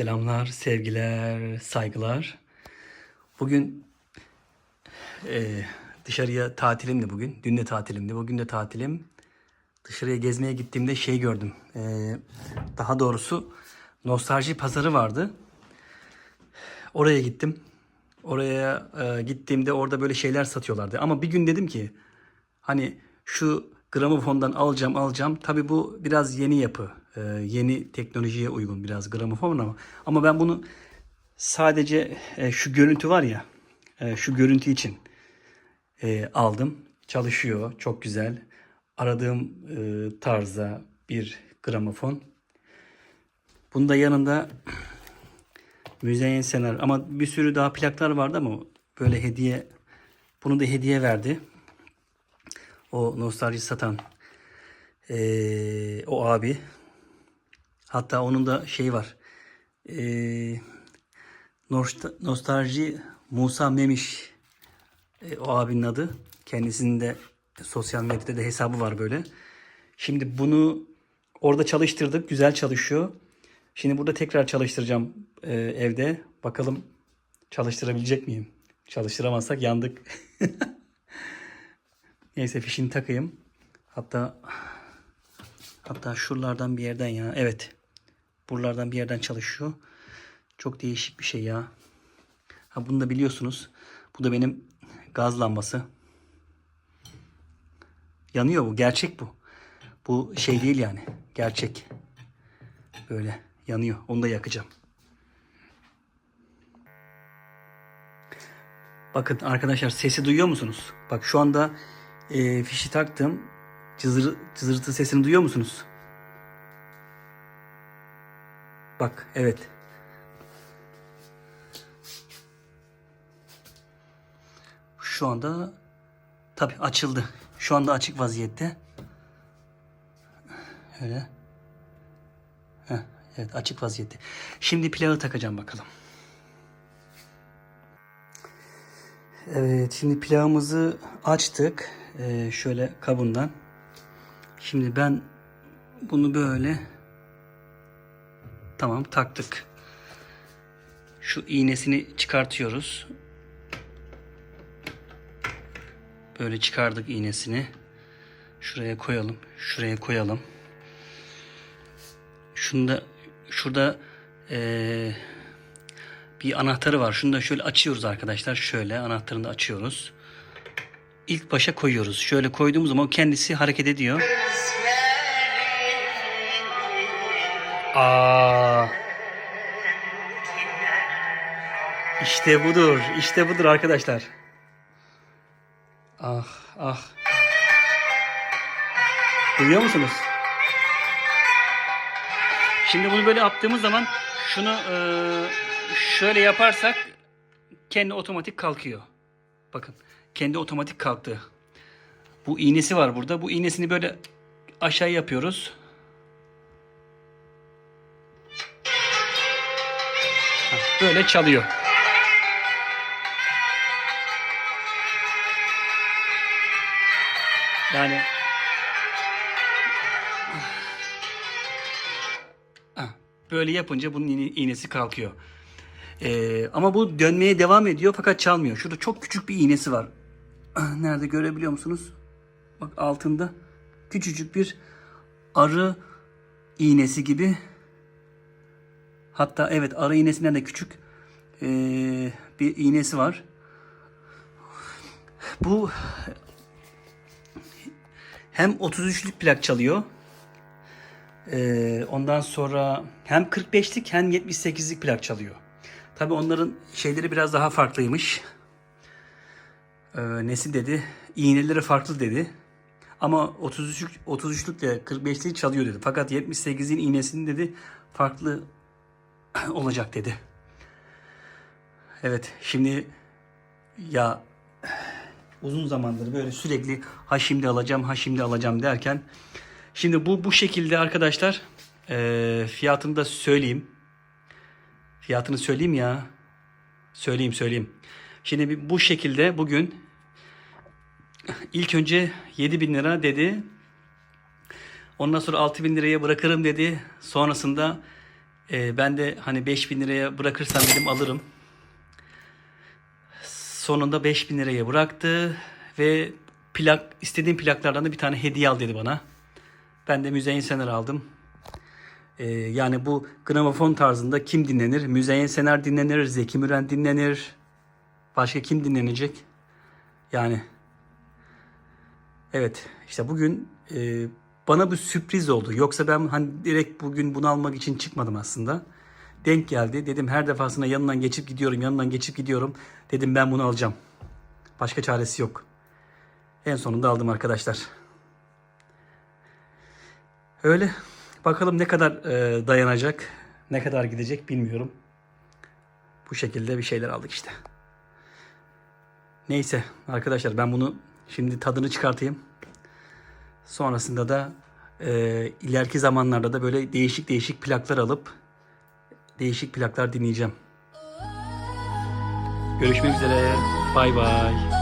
Selamlar, sevgiler, saygılar. Bugün e, dışarıya tatilimdi bugün. Dün de tatilimdi, bugün de tatilim. Dışarıya gezmeye gittiğimde şey gördüm. E, daha doğrusu nostalji pazarı vardı. Oraya gittim. Oraya e, gittiğimde orada böyle şeyler satıyorlardı. Ama bir gün dedim ki hani şu gramofondan alacağım alacağım. Tabii bu biraz yeni yapı. E, yeni teknolojiye uygun biraz gramofon ama ama ben bunu sadece e, şu görüntü var ya e, şu görüntü için e, aldım. Çalışıyor. Çok güzel. Aradığım e, tarzda bir gramofon. Bunda yanında Müzeyyen Senar ama bir sürü daha plaklar vardı ama böyle hediye bunu da hediye verdi. O nostalji satan eee, o abi. Hatta onun da şey var. Nosta- nostalji Musa Memiş e, o abinin adı. Kendisinin de sosyal medyada da hesabı var böyle. Şimdi bunu orada çalıştırdık. Güzel çalışıyor. Şimdi burada tekrar çalıştıracağım e, evde. Bakalım çalıştırabilecek miyim? Çalıştıramazsak yandık. Neyse fişini takayım. Hatta hatta şuralardan bir yerden ya. Evet. Buralardan bir yerden çalışıyor. Çok değişik bir şey ya. Ha bunu da biliyorsunuz. Bu da benim gaz lambası. Yanıyor bu. Gerçek bu. Bu şey değil yani. Gerçek. Böyle yanıyor. Onu da yakacağım. Bakın arkadaşlar sesi duyuyor musunuz? Bak şu anda e, fişi taktım. Cızır, cızırtı sesini duyuyor musunuz? Bak evet. Şu anda tabi açıldı. Şu anda açık vaziyette. Öyle. Heh, evet açık vaziyette. Şimdi plağı takacağım bakalım. Evet şimdi plağımızı açtık. Ee, şöyle kabından. Şimdi ben bunu böyle tamam taktık. Şu iğnesini çıkartıyoruz. Böyle çıkardık iğnesini. Şuraya koyalım. Şuraya koyalım. Şunda şurada eee, bir anahtarı var. Şunu da şöyle açıyoruz arkadaşlar. Şöyle anahtarını da açıyoruz. İlk başa koyuyoruz. Şöyle koyduğumuz zaman kendisi hareket ediyor. Aa. İşte budur. İşte budur arkadaşlar. Ah ah. Duyuyor musunuz? Şimdi bunu böyle yaptığımız zaman şunu eee, şöyle yaparsak kendi otomatik kalkıyor. Bakın kendi otomatik kalktı. Bu iğnesi var burada. Bu iğnesini böyle aşağı yapıyoruz. Böyle çalıyor. Yani Hah, böyle yapınca bunun iğne- iğnesi kalkıyor. Ee, ama bu dönmeye devam ediyor fakat çalmıyor. Şurada çok küçük bir iğnesi var. Ah, Nerede görebiliyor musunuz? Bak altında küçücük bir arı iğnesi gibi. Hatta evet arı iğnesinden de küçük ee, bir iğnesi var. Bu hem 33'lük plak çalıyor. Ee, ondan sonra hem 45'lik hem 78'lik plak çalıyor. Tabi onların şeyleri biraz daha farklıymış. Ee, nesi dedi? İğneleri farklı dedi. Ama 33'lük 33'lükle 45'lik çalıyor dedi. Fakat 78'in iğnesinin dedi farklı olacak dedi. Evet şimdi ya uzun zamandır böyle sürekli ha şimdi alacağım ha şimdi alacağım derken şimdi bu bu şekilde arkadaşlar eee fiyatını da söyleyeyim. Fiyatını söyleyeyim ya. Söyleyeyim söyleyeyim. Şimdi bu şekilde bugün ilk önce 7 bin lira dedi. Ondan sonra 6 bin liraya bırakırım dedi. Sonrasında Ee, ben de hani 5000 liraya bırakırsam dedim alırım. Sonunda 5000 liraya bıraktı ve plak istediğim plaklardan da bir tane hediye al dedi bana. Ben de Müzeyyen Sener aldım. Ee, yani bu gramofon tarzında kim dinlenir? Müzeyyen Sener dinlenir, Zeki Müren dinlenir. Başka kim dinlenecek? Yani evet işte bugün e, bana bu sürpriz oldu. Yoksa ben hani direkt bugün bunu almak için çıkmadım aslında. Denk geldi. Dedim her defasında yanından geçip gidiyorum, yanından geçip gidiyorum. Dedim ben bunu alacağım. Başka çaresi yok. En sonunda aldım arkadaşlar. Öyle. Bakalım ne kadar e, dayanacak, ne kadar gidecek bilmiyorum. Bu şekilde bir şeyler aldık işte. Neyse arkadaşlar ben bunu şimdi tadını çıkartayım. Sonrasında da e, ileriki zamanlarda da böyle değişik değişik plaklar alıp değişik plaklar dinleyeceğim. Görüşmek üzere. Bay bay.